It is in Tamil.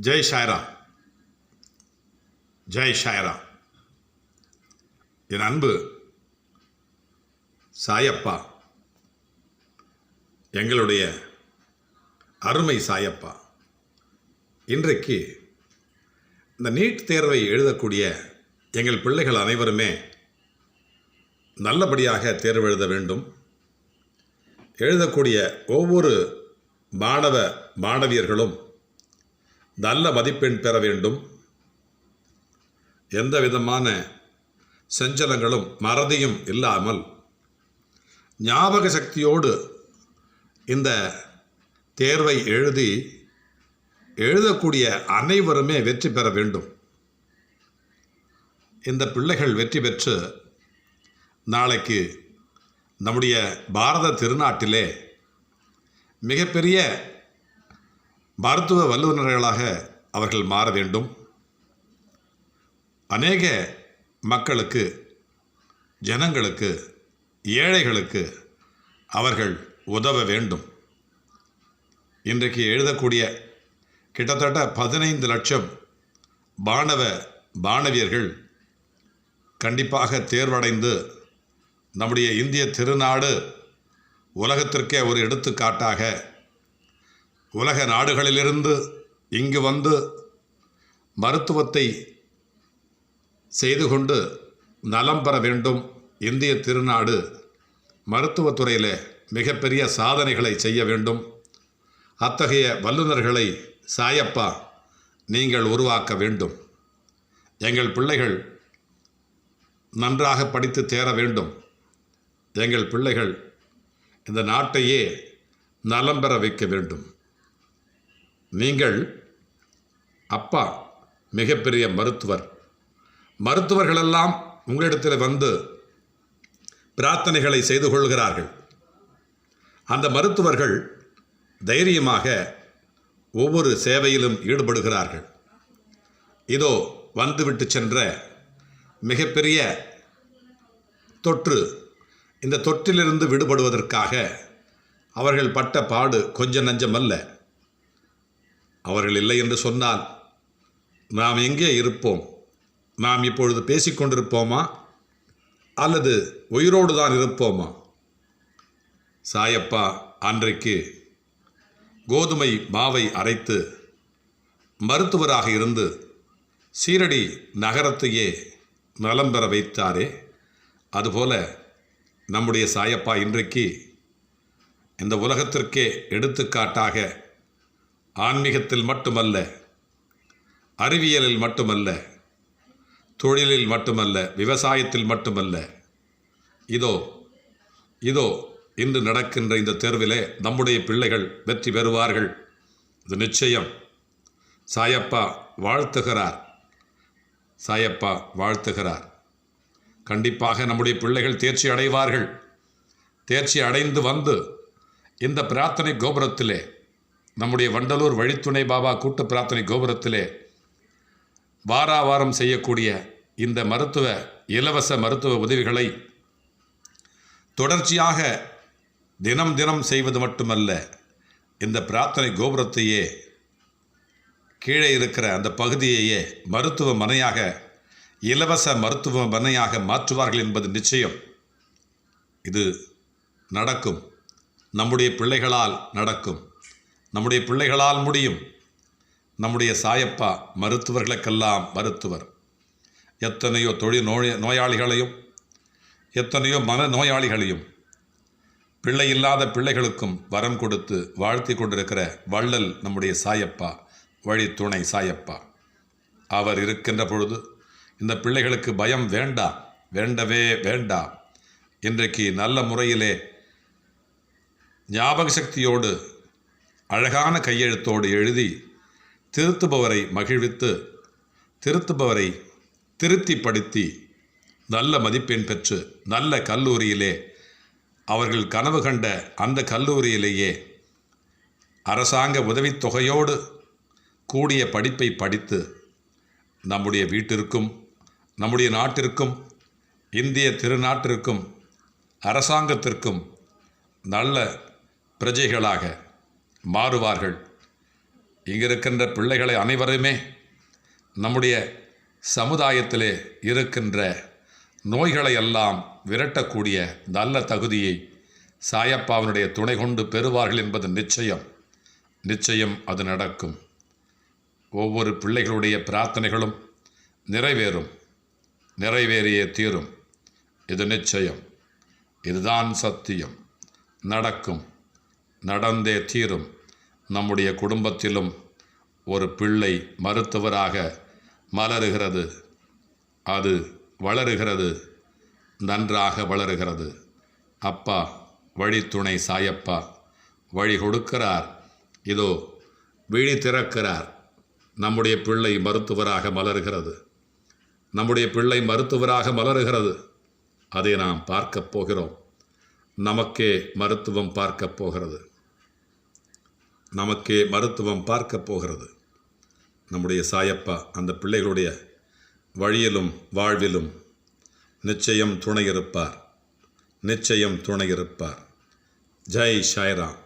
ஜெய் ஷாயரா ஜெய் ஷாயரா என் அன்பு சாயப்பா. எங்களுடைய அருமை சாயப்பா. இன்றைக்கு இந்த நீட் தேர்வை எழுதக்கூடிய எங்கள் பிள்ளைகள் அனைவருமே நல்லபடியாக தேர்வு எழுத வேண்டும். எழுதக்கூடிய ஒவ்வொரு மாணவ மாணவியர்களும் நல்ல மதிப்பெண் பெற வேண்டும். எந்த விதமான செஞ்சலங்களும் மறதியும் இல்லாமல் ஞாபக சக்தியோடு இந்த தேர்வை எழுதி எழுதக்கூடிய அனைவருமே வெற்றி பெற வேண்டும். இந்த பிள்ளைகள் வெற்றி பெற்று நாளைக்கு நம்முடைய பாரத திருநாட்டிலே மிகப்பெரிய மருத்துவ வல்லுநர்களாக அவர்கள் மாற வேண்டும். அநேக மக்களுக்கு ஜனங்களுக்கு ஏழைகளுக்கு அவர்கள் உதவ வேண்டும். இன்றைக்கு எழுதக்கூடிய கிட்டத்தட்ட பதினைந்து லட்சம் மாணவ மாணவியர்கள் கண்டிப்பாக தேர்வடைந்து நம்முடைய இந்திய திருநாடு உலகத்திற்கே ஒரு எடுத்துக்காட்டாக உலக நாடுகளிலிருந்து இங்கு வந்து மருத்துவத்தை செய்து கொண்டு நலம் பெற வேண்டும். இந்திய திருநாடு மருத்துவத்துறையில் மிகப்பெரிய சாதனைகளை செய்ய வேண்டும். அத்தகைய வல்லுநர்களை சாயப்பா நீங்கள் உருவாக்க வேண்டும். எங்கள் பிள்ளைகள் நன்றாக படித்து தேர வேண்டும். எங்கள் பிள்ளைகள் இந்த நாட்டையே நலம் பெற வைக்க வேண்டும். நீங்கள் அப்பா மிகப்பெரிய மருத்துவர். மருத்துவர்களெல்லாம் உங்களிடத்தில் வந்து பிரார்த்தனைகளை செய்து கொள்கிறார்கள். அந்த மருத்துவர்கள் தைரியமாக ஒவ்வொரு சேவையிலும் ஈடுபடுகிறார்கள். இதோ வந்துவிட்டு சென்ற மிகப்பெரிய தொற்று. இந்த தொற்றிலிருந்து விடுபடுவதற்காக அவர்கள் பட்ட பாடு கொஞ்சம் நஞ்சமல்ல. அவர்கள் இல்லை என்று சொன்னால் நாம் எங்கே இருப்போம்? நாம் இப்பொழுது பேசிக்கொண்டிருப்போமா அல்லது உயிரோடு தான் இருப்போமா? சாயப்பா அன்றைக்கு கோதுமை மாவை அரைத்து மருத்துவராக இருந்து சீரடி நகரத்தையே நலம் பெற வைத்தாரே. அதுபோல நம்முடைய சாயப்பா இன்றைக்கு இந்த உலகத்திற்கே எடுத்துக்காட்டாக ஆன்மீகத்தில் மட்டுமல்ல அறிவியலில் மட்டுமல்ல தொழிலில் மட்டுமல்ல விவசாயத்தில் மட்டுமல்ல இதோ இதோ இன்று நடக்கின்ற இந்த தேர்விலே நம்முடைய பிள்ளைகள் வெற்றி பெறுவார்கள். இது நிச்சயம். சாயப்பா வாழ்த்துகிறார். சாயப்பா வாழ்த்துகிறார். கண்டிப்பாக நம்முடைய பிள்ளைகள் தேர்ச்சி அடைவார்கள். தேர்ச்சி அடைந்து வந்து இந்த பிரார்த்தனை கோபுரத்திலே நம்முடைய வண்டலூர் வழித்துணை பாபா கூட்டு பிரார்த்தனை கோபுரத்திலே வாரா வாரம் செய்யக்கூடிய இந்த மருத்துவ இலவச மருத்துவ உதவிகளை தொடர்ச்சியாக தினம் தினம் செய்வது மட்டுமல்ல இந்த பிரார்த்தனை கோபுரத்தையே கீழே இருக்கிற அந்த பகுதியையே மருத்துவமனையாக இலவச மருத்துவ மனையாக மாற்றுவார்கள் என்பது நிச்சயம். இது நடக்கும். நம்முடைய பிள்ளைகளால் நடக்கும். நம்முடைய பிள்ளைகளால் முடியும். நம்முடைய சாயப்பா மருத்துவர்களுக்கெல்லாம் மருத்துவர். எத்தனையோ தொழில் நோய் நோயாளிகளையும் எத்தனையோ மன நோயாளிகளையும் பிள்ளை இல்லாத பிள்ளைகளுக்கும் வரம் கொடுத்து வாழ்த்தி கொண்டிருக்கிற வள்ளல் நம்முடைய சாயப்பா வழித்துணை சாயப்பா. அவர் இருக்கின்ற பொழுது இந்த பிள்ளைகளுக்கு பயம் வேண்டாம் வேண்டவே வேண்டாம் இன்றைக்கு நல்ல முறையிலே ஞாபக சக்தியோடு அழகான கையெழுத்தோடு எழுதி திருத்துபவரை மகிழ்வித்து திருத்துபவரை திருத்திப்படுத்தி நல்ல மதிப்பெண் பெற்று நல்ல கல்லூரியிலே அவர்கள் கனவு கண்ட அந்த கல்லூரியிலேயே அரசாங்க உதவித்தொகையோடு கூடிய படிப்பை படித்து நம்முடைய வீட்டிற்கும் நம்முடைய நாட்டிற்கும் இந்திய திருநாட்டிற்கும் அரசாங்கத்திற்கும் நல்ல பிரஜைகளாக மாறுவார்கள். இங்கே இருக்கின்ற பிள்ளைகளை அனைவருமே நம்முடைய சமுதாயத்திலே இருக்கின்ற நோய்களை எல்லாம் விரட்டக்கூடிய நல்ல தகுதியை சாயப்பாவினுடைய துணை கொண்டு பெறுவார்கள் என்பது நிச்சயம். நிச்சயம் அது நடக்கும். ஒவ்வொரு பிள்ளைகளுடைய பிரார்த்தனைகளும் நிறைவேறும். நிறைவேறியே தீரும். இது நிச்சயம். இதுதான் சத்தியம். நடக்கும். நடந்தே தீரும். நம்முடைய குடும்பத்திலும் ஒரு பிள்ளை மருத்துவராக மலருகிறது. அது வளருகிறது. நன்றாக வளருகிறது. அப்பா வழித்துணை சாயப்பா வழி கொடுக்கிறார். இதோ விழி திறக்கிறார். நம்முடைய பிள்ளை மருத்துவராக மலருகிறது. நம்முடைய பிள்ளை மருத்துவராக மலருகிறது. அதை நாம் பார்க்கப் போகிறோம். நமக்கே மருத்துவம் பார்க்கப் போகிறது. நமக்கே மருத்துவம் பார்க்க போகிறது. நம்முடைய சாயப்பா அந்த பிள்ளைகளுடைய வழியிலும் வாழ்விலும் நிச்சயம் துணை இருப்பார் நிச்சயம் துணை இருப்பார் ஜெய் சாய்ராம்.